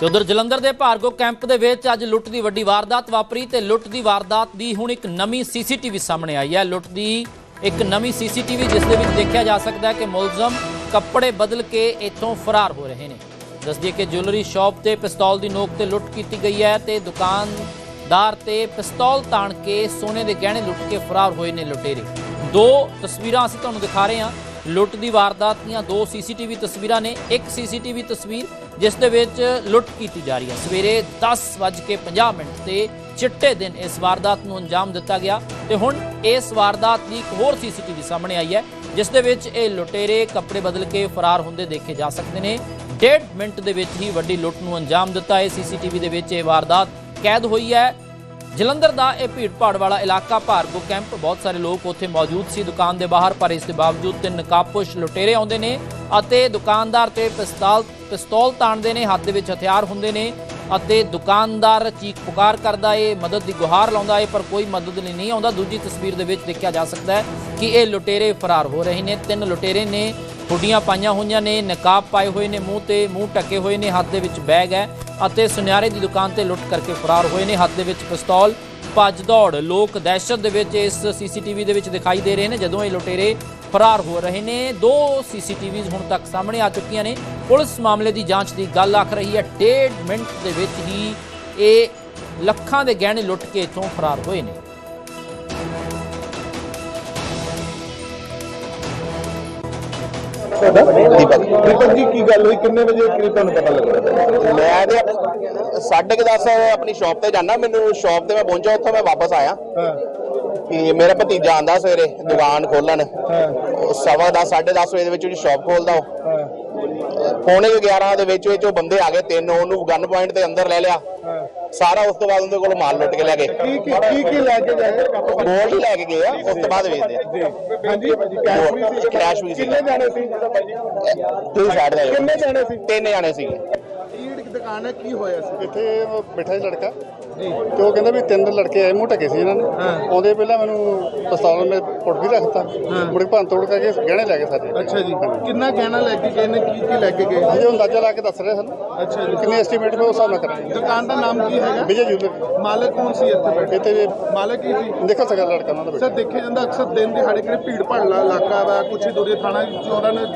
ਤੇ ਉਧਰ ਜਲੰਧਰ ਦੇ ਭਾਰਗੋ ਕੈਂਪ ਦੇ ਵਿੱਚ ਅੱਜ ਲੁੱਟ ਦੀ ਵੱਡੀ ਵਾਰਦਾਤ ਵਾਪਰੀ ਤੇ ਲੁੱਟ ਦੀ ਵਾਰਦਾਤ ਦੀ ਹੁਣ ਇੱਕ ਨਵੀਂ ਸੀਸੀਟੀਵੀ ਸਾਹਮਣੇ ਆਈ ਹੈ। ਲੁੱਟ ਦੀ ਇੱਕ ਨਵੀਂ ਸੀਸੀਟੀਵੀ ਜਿਸ ਦੇ ਵਿੱਚ ਦੇਖਿਆ ਜਾ ਸਕਦਾ ਹੈ ਕਿ ਮੁਲਜ਼ਮ ਕੱਪੜੇ ਬਦਲ ਕੇ ਇੱਥੋਂ ਫਰਾਰ ਹੋ ਰਹੇ ਨੇ। ਦੱਸਦੀਏ ਕਿ ਜੁਐਲਰੀ ਸ਼ਾਪ ਤੇ ਪਿਸਤੌਲ ਦੀ ਨੋਕ ਤੇ ਲੁੱਟ ਕੀਤੀ ਗਈ ਹੈ ਤੇ ਦੁਕਾਨਦਾਰ ਤੇ ਪਿਸਤੌਲ ਤਾਣ ਕੇ ਸੋਨੇ ਦੇ ਗਹਿਣੇ ਲੁੱਟ ਕੇ ਫਰਾਰ ਹੋਏ ਨੇ ਲੁਟੇਰੇ। ਦੋ ਤਸਵੀਰਾਂ ਅਸੀਂ ਤੁਹਾਨੂੰ ਦਿਖਾ ਰਹੇ ਹਾਂ। ਲੁੱਟ ਦੀ ਵਾਰਦਾਤ ਦੀਆਂ ਦੋ ਸੀਸੀਟੀਵੀ ਤਸਵੀਰਾਂ ਨੇ। ਇੱਕ ਸੀਸੀਟੀਵੀ ਤਸਵੀਰ ਜਿਸ ਦੇ ਵਿੱਚ ਲੁੱਟ ਕੀਤੀ ਜਾ ਰਹੀ ਹੈ। ਸਵੇਰੇ 10:50 ਮਿੰਟ ਤੇ ਚਿੱਟੇ ਦਿਨ ਇਸ ਵਾਰਦਾਤ ਨੂੰ ਅੰਜਾਮ ਦਿੱਤਾ ਗਿਆ ਤੇ ਹੁਣ ਇਸ ਵਾਰਦਾਤ ਦੀ ਇੱਕ ਹੋਰ ਸੀਸੀਟੀਵੀ ਸਾਹਮਣੇ ਆਈ ਹੈ, ਜਿਸ ਦੇ ਵਿੱਚ ਇਹ ਲੁਟੇਰੇ ਕੱਪੜੇ ਬਦਲ ਕੇ ਫਰਾਰ ਹੁੰਦੇ ਦੇਖੇ ਜਾ ਸਕਦੇ ਨੇ। ਡੇਢ ਮਿੰਟ ਦੇ ਵਿੱਚ ਹੀ ਵੱਡੀ ਲੁੱਟ ਨੂੰ ਅੰਜਾਮ ਦਿੱਤਾ। ਹੈ ਸੀਸੀਟੀਵੀ ਦੇ ਵਿੱਚ ਇਹ ਵਾਰਦਾਤ ਕੈਦ ਹੋਈ ਹੈ। ਜਲੰਧਰ ਦਾ ਇਹ ਭੀੜ ਭਾੜ ਵਾਲਾ ਇਲਾਕਾ ਭਾਰਗੋ ਕੈਂਪ, ਬਹੁਤ ਸਾਰੇ ਲੋਕ ਉੱਥੇ ਮੌਜੂਦ ਸੀ। ਦੁਕਾਨ ਦੇ ਬਾਹਰ, ਪਰ ਇਸ ਦੇ ਬਾਵਜੂਦ ਤਿੰਨ ਨਕਾਬਪੋਸ਼ ਲੁਟੇਰੇ ਆਉਂਦੇ ਨੇ ਅਤੇ ਦੁਕਾਨਦਾਰ ਤੇ ਪਿਸਤੌਲ ਪਿਸਤੌਲ ਤਾਣਦੇ ਨੇ, ਹੱਥ ਦੇ ਵਿੱਚ ਹਥਿਆਰ ਹੁੰਦੇ ਨੇ ਅਤੇ ਦੁਕਾਨਦਾਰ ਚੀਕ ਪੁਕਾਰ ਕਰਦਾ ਏ, ਮਦਦ ਦੀ ਗੁਹਾਰ ਲਾਉਂਦਾ ਏ, ਪਰ ਕੋਈ ਮਦਦ ਲਈ ਨਹੀਂ ਆਉਂਦਾ। ਦੂਜੀ ਤਸਵੀਰ ਦੇ ਵਿੱਚ ਦੇਖਿਆ ਜਾ ਸਕਦਾ ਹੈ ਕਿ ਇਹ ਲੁਟੇਰੇ ਫਰਾਰ ਹੋ ਰਹੇ ਨੇ। ਤਿੰਨ ਲੁਟੇਰੇ ਨੇ ਹੁੱਡੀਆਂ ਪਾਈਆਂ ਹੋਈਆਂ ਨੇ, ਨਕਾਬ ਪਾਏ ਹੋਏ ਨੇ, ਮੂੰਹ ਤੇ ਮੂੰਹ ਟਕੇ ਹੋਏ ਨੇ, ਹੱਥ ਦੇ ਵਿੱਚ ਬੈਗ ਹੈ ਅਤੇ ਸੁਨਿਆਰੇ ਦੀ ਦੁਕਾਨ ਤੇ ਲੁੱਟ ਕਰਕੇ ਫਰਾਰ ਹੋਏ ਨੇ, ਹੱਥ ਦੇ ਵਿੱਚ ਪਿਸਤੌਲ, ਭੱਜ ਦੌੜ, ਲੋਕ ਦਹਿਸ਼ਤ ਦੇ ਵਿੱਚ ਇਸ ਸੀਸੀਟੀਵੀ ਦੇ ਵਿੱਚ ਦਿਖਾਈ ਦੇ ਰਹੇ ਨੇ, ਜਦੋਂ ਇਹ ਲੁਟੇਰੇ ਫਰਾਰ ਹੋ ਰਹੇ ਨੇ, ਦੋ ਸੀਸੀਟੀਵੀਜ਼ ਹੁਣ ਤੱਕ ਸਾਹਮਣੇ ਆ ਚੁੱਕੀਆਂ ਨੇ। ਪੁਲਿਸ ਮਾਮਲੇ ਦੀ ਜਾਂਚ ਦੀ ਗੱਲ ਆਖ ਰਹੀ ਹੈ, ਡੇਢ ਮਿੰਟ ਦੇ ਵਿੱਚ ਹੀ ਇਹ ਲੱਖਾਂ ਦੇ ਗਹਿਣੇ ਲੁੱਟ ਕੇ ਇੱਥੋਂ ਫਰਾਰ ਹੋਏ ਨੇ। ਦੀਪਕ ਦੀਪਕ ਜੀ ਕੀ ਗੱਲ ਹੋਈ? ਕਿੰਨੇ ਵਜੇ ਕਰੀਬ ਤੁਹਾਨੂੰ ਪਤਾ ਲੱਗਾ ਮੈਂ ਤੇ ਸਾਢੇ ਕੁ ਦਸ ਆਪਣੀ ਸ਼ਾਪ ਤੇ ਜਾਣਾ ਮੈਨੂੰ ਸ਼ਾਪ ਤੇ ਮੈਂ ਪਹੁੰਚਾ ਉੱਥੋਂ ਮੈਂ ਵਾਪਸ ਆਇਆ। ਕਿ ਮੇਰਾ ਭਤੀਜਾ ਆਂਦਾ ਸਵੇਰੇ ਦੁਕਾਨ ਖੋਲਣ। ਸਵਾ ਦਸ ਸਾਢੇ ਦਸ ਵਜੇ ਦੇ ਵਿੱਚ ਉਹਦੀ ਸ਼ਾਪ ਖੋਲਦਾ ਉਹ। ਪੌਣੇ ਕੁ 11 ਦੇ ਵਿੱਚ ਵਿੱਚ ਉਹ ਬੰਦੇ ਆ ਗਏ ਤਿੰਨ ਉਹਨੂੰ ਗਨ ਪੁਆਇੰਟ ਤੇ ਅੰਦਰ ਲੈ ਲਿਆ। ਸਾਰਾ ਉਸ ਤੋਂ ਬਾਅਦ ਉਹਦੇ ਕੋਲ ਮਾਲ ਲੁੱਟ ਕੇ ਲੈ ਗਏ। ਕੀ ਕੀ ਲੈ ਕੇ ਗਏ? ਗੋਲਡ ਹੀ ਲੈ ਕੇ ਗਏ ਆ ਉਸ ਤੋਂ ਬਾਅਦ ਵੇਚਦੇ ਆ। ਜੀ। ਹਾਂਜੀ। ਕੈਸ਼ ਵੀ ਸੀ। ਕੈਸ਼ ਵੀ ਸੀ। ਕਿੰਨੇ ਜਾਣੇ ਸੀ? ਤੁਸੀਂ ਸਾਈਡ ਦੇ ਕਿੰਨੇ ਜਾਣੇ ਸੀ? ਤਿੰਨ ਜਾਣੇ ਸੀਗੇ। ਈੜ ਦੀ ਦੁਕਾਨ ਹੈ? ਕੀ ਹੋਇਆ ਸੀ? ਇੱਥੇ ਬੈਠਾ ਸੀ ਲੜਕਾ। ਤੇ ਉਹ ਕਹਿੰਦਾ ਵੀ ਤਿੰਨ ਲੜਕੇ ਆਏ ਮੂੰਹ ਢਕੇ ਸੀ ਇਹਨਾਂ ਨੇ। ਆਉਂਦੇ ਪਹਿਲਾਂ ਮੈਨੂੰ ਪਿਸਤੌਲ ਮੇ ਪੁੱਟ ਵੀ ਰੱਖਤਾ ਮੁੜ ਭੰਨ ਤੋੜ ਕਰਕੇ ਗਹਿਣੇ ਲੈ ਗਏ ਸਾਰੇ ਅੱਛਾ ਜੀ। ਕਿੰਨਾ ਗਹਿਣਾ ਲੈ ਕੇ ਗਏ ਨੇ? ਕੀ ਕੀ ਲੈ ਕੇ ਗਏ? ਉਹ ਅੰਦਾਜ਼ਾ ਲਾ ਕੇ ਦੱਸ ਰਹੇ ਸਾਨੂੰ। ਅੱਛਾ ਜੀ। ਕਿੰਨੇ ਐਸਟੀਮੇਟ ਮੈਂ ਉਸ ਹਿਸਾਬ ਨਾਲ ਕਰਾਂਗੇ। ਦੁਕਾਨ ਦਾ ਨਾਮ ਕੀ ਹੈਗਾ? ਵਿਜੇ ਜੂਲਰ ਮਾਲਕ ਕੌਣ ਸੀ ਇੱਥੇ ਬੈਠੇ? ਇੱਥੇ ਵੀ ਮਾਲਕ ਕੀ ਸੀ? ਦੇਖੋ ਸਕਾ ਲੜਕਾ ਉਹਨਾਂ ਦਾ ਸਰ ਦੇਖਿਆ ਜਾਂਦਾ ਅਕਸਰ ਦਿਨ ਦਿਹਾੜੇ ਕਿਹੜੇ ਭੀੜ ਭਾੜਲਾ ਇਲਾਕਾ ਵਾ ਕੁਛ ਹੀ ਦੂਰੇ ਥਾਣਾ ਚੋਰਾਂ ਨੇ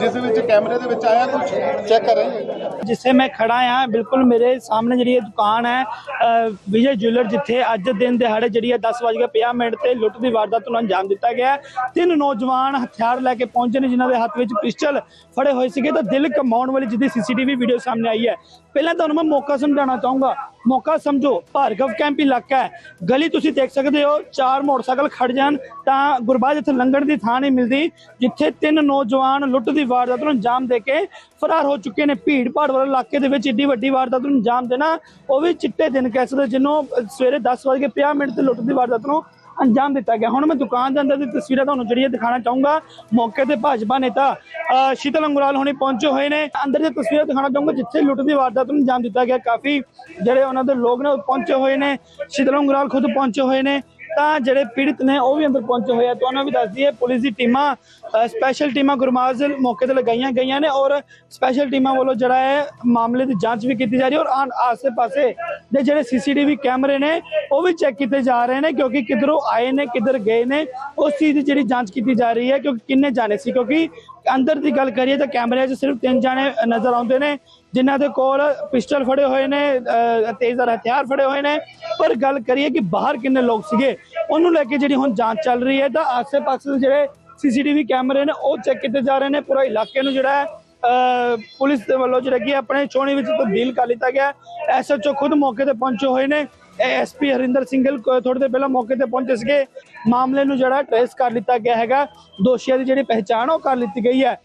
ਜਿਸ ਦੇ ਵਿੱਚ ਕੈਮਰੇ ਦੇ ਵਿੱਚ ਆਇਆ ਕੁਛ? ਚੈੱਕ ਕਰ ਰਹੇ ਹਾਂ। ਜਿੱਥੇ ਮੈਂ ਖੜਾ ਆ ਬਿਲਕੁਲ ਮੇਰੇ ਸਾਹਮਣੇ ਜਿਹੜੀ ਇਹ ਦੁਕਾਨ ਹੈ ਵਿਜੇ ਜੁਐਲਰ ਜਿੱਥੇ ਅੱਜ ਦਿਨ ਦਿਹਾੜੇ ਜਿਹੜੀ ਹੈ 10:50 ਮਿੰਟ ਤੇ ਲੁੱਟ ਦੀ ਵਾਰਦਾਤ ਨੂੰ ਅੰਜਾਮ ਦਿੱਤਾ ਗਿਆ ਤਿੰਨ ਨੌਜਵਾਨ ਹਥਿਆਰ ਲੈ ਕੇ ਪਹੁੰਚੇ ਨੇ ਜਿਨ੍ਹਾਂ ਦੇ ਹੱਥ ਵਿੱਚ ਪਿਸਟਲ ਫੜੇ ਹੋਏ ਸੀਗੇ ਤਾਂ ਦਿਲ ਕਮਾਉਣ ਵਾਲੀ ਜਿਹਦੀ ਸੀਸੀਟੀਵੀ ਵੀਡੀਓ ਸਾਹਮਣੇ ਆਈ ਹੈ। ਪਹਿਲਾਂ ਤੁਹਾਨੂੰ ਮੈਂ ਮੌਕਾ ਸਮਝਾਉਣਾ ਚਾਹੂੰਗਾ। ਮੌਕਾ ਸਮਝੋ, ਭਾਰਗਵ ਕੈਂਪ ਇਲਾਕਾ ਹੈ। ਗਲੀ ਤੁਸੀਂ ਦੇਖ ਸਕਦੇ ਹੋ, ਚਾਰ ਮੋਟਰਸਾਈਕਲ ਖੜ ਜਾਣ ਤਾਂ ਗੁਰਬਾਜ ਇੱਥੇ ਲੰਘਣ ਦੀ ਥਾਂ ਨਹੀਂ ਮਿਲਦੀ, ਜਿੱਥੇ ਤਿੰਨ ਨੌਜਵਾਨ ਲੁੱਟ ਦੀ ਵਾਰਦਾਤ ਨੂੰ ਅੰਜਾਮ ਦੇ ਕੇ ਫਰਾਰ ਹੋ ਚੁੱਕੇ ਨੇ। ਭੀੜ ਭਾੜ ਵਾਲੇ ਇਲਾਕੇ ਦੇ ਵਿੱਚ ਇੱਡੀ ਵੱਡੀ ਵਾਰਦਾਤ ਨੂੰ ਅੰਜਾਮ ਦੇਣਾ, ਉਹ ਵੀ ਚਿੱਟੇ ਦਿਨ ਕਹਿ ਸਕਦੇ ਜਿਹਨੂੰ ਅਹ, ਸਵੇਰੇ 10:50 ਮਿੰਟ ਤੇ ਲੁੱਟ ਦੀ ਵਾਰਦਾਤ ਨੂੰ ਅੰਜਾਮ ਦਿੱਤਾ ਗਿਆ। ਹੁਣ ਮੈਂ ਦੁਕਾਨ ਦੇ ਅੰਦਰ ਦੀ ਤਸਵੀਰਾਂ ਤੁਹਾਨੂੰ ਜਿਹੜੀਆਂ ਦਿਖਾਣਾ ਚਾਹੂੰਗਾ। ਮੌਕੇ ਤੇ ਭਾਜਪਾ ਨੇਤਾ ਸ਼ੀਤਲ ਅੰਗੁਰਾਲ ਹੋਣੀ ਪਹੁੰਚੇ ਹੋਏ ਨੇ। ਅੰਦਰ ਦੀਆਂ ਤਸਵੀਰਾਂ ਦਿਖਾਣਾ ਚਾਹੂੰਗਾ ਜਿੱਥੇ ਲੁੱਟ ਦੀ ਵਾਰਦਾਤ ਨੂੰ ਅੰਜਾਮ ਦਿੱਤਾ ਗਿਆ। ਕਾਫੀ ਜਿਹੜੇ ਉਹਨਾਂ ਦੇ ਲੋਕ ਨੇ ਉਹ ਪਹੁੰਚੇ ਹੋਏ ਨੇ। ਸ਼ੀਤਲ ਅੰਗੁਰਾਲ ਖੁਦ ਪਹੁੰਚੇ ਹੋਏ ਨੇ। ਤਾਂ ਜਿਹੜੇ ਪੀੜਤ ਨੇ ਉਹ ਵੀ ਅੰਦਰ ਪਹੁੰਚੇ ਹੋਏ ਆ। ਤੁਹਾਨੂੰ ਵੀ ਦੱਸ ਦਈਏ, ਪੁਲਿਸ ਦੀ ਟੀਮਾਂ ਸਪੈਸ਼ਲ ਟੀਮਾਂ ਗੁਰਮਾਜ਼ ਮੌਕੇ ਤੇ ਲਗਾਈਆਂ ਗਈਆਂ ਨੇ ਔਰ ਸਪੈਸ਼ਲ ਟੀਮਾਂ ਵੱਲੋਂ ਜਿਹੜਾ ਹੈ ਮਾਮਲੇ ਦੀ ਜਾਂਚ ਵੀ ਕੀਤੀ ਜਾ ਰਹੀ ਹੈ ਔਰ ਆਨ- ਆਸੇ-ਪਾਸੇ ਦੇ ਜਿਹੜੇ ਸੀਸੀਟੀਵੀ ਕੈਮਰੇ ਨੇ, ਉਹ ਵੀ ਚੈੱਕ ਕੀਤੇ ਜਾ ਰਹੇ ਨੇ ਕਿਉਂਕਿ ਕਿੱਧਰੋਂ ਆਏ ਨੇ, ਕਿੱਧਰ ਗਏ ਨੇ, ਉਸ ਚੀਜ਼ ਦੀ ਜਿਹੜੀ ਜਾਂਚ ਕੀਤੀ ਜਾ ਰਹੀ ਹੈ ਕਿਉਂਕਿ ਕਿੰਨੇ ਜਾਣੇ ਸੀ। ਕਿਉਂਕਿ ਅੰਦਰ ਦੀ ਗੱਲ ਕਰੀਏ ਤਾਂ ਕੈਮਰਿਆਂ 'ਚ ਸਿਰਫ ਤਿੰਨ ਜਾਣੇ ਨਜ਼ਰ ਆਉਂਦੇ ਨੇ ਜਿਨ੍ਹਾਂ ਦੇ ਕੋਲ ਪਿਸਟਲ ਫੜੇ ਹੋਏ ਨੇ ਅ, ਤੇਜ਼ਰ ਹਥਿਆਰ ਫੜੇ ਹੋਏ ਨੇ। ਪਰ ਗੱਲ ਕਰੀਏ ਕਿ ਬਾਹਰ ਕਿੰਨੇ ਲੋਕ ਸੀਗੇ ਉਹਨੂੰ ਲੈ ਕੇ ਜਿਹੜੀ ਹੁਣ ਜਾਂਚ ਚੱਲ ਰਹੀ ਹੈ ਤਾਂ ਆਸੇ-ਪਾਸੇ ਦੇ ਜਿਹੜੇ ਸੀਸੀਟੀਵੀ ਕੈਮਰੇ ਨੇ ਉਹ ਚੈੱਕ ਕੀਤੇ ਜਾ ਰਹੇ ਨੇ। ਪੂਰਾ ਇਲਾਕੇ ਨੂੰ ਜਿਹੜਾ ਹੈ ਪੁਲਿਸ ਦੇ ਵੱਲੋਂ ਜਿਹੜਾ ਕਿ ਆਪਣੇ ਚੋਣੀ ਵਿੱਚ ਤਬਦੀਲ ਕਰ ਲਿੱਤਾ ਗਿਆ। ਐਸਐਚਓ ਖੁਦ ਮੌਕੇ ਤੇ ਪਹੁੰਚੇ ਹੋਏ ਨੇ। ਐਸਪੀ ਹਰਿੰਦਰ ਸਿੰਘਲ ਕੋ- ਥੋੜੀ ਦੇਰ ਪਹਿਲਾਂ ਮੌਕੇ ਤੇ ਪਹੁੰਚੇ ਸੀਗੇ। ਮਾਮਲੇ ਨੂੰ ਜਿਹੜਾ ਟ੍ਰੇਸ ਕਰ ਲਿੱਤਾ ਗਿਆ ਹੈਗਾ। ਦੋਸ਼ੀਆਂ ਦੀ ਜਿਹੜੀ ਪਹਿਚਾਣ ਉਹ ਕਰ ਲਿੱਤੀ ਗਈ ਹੈ।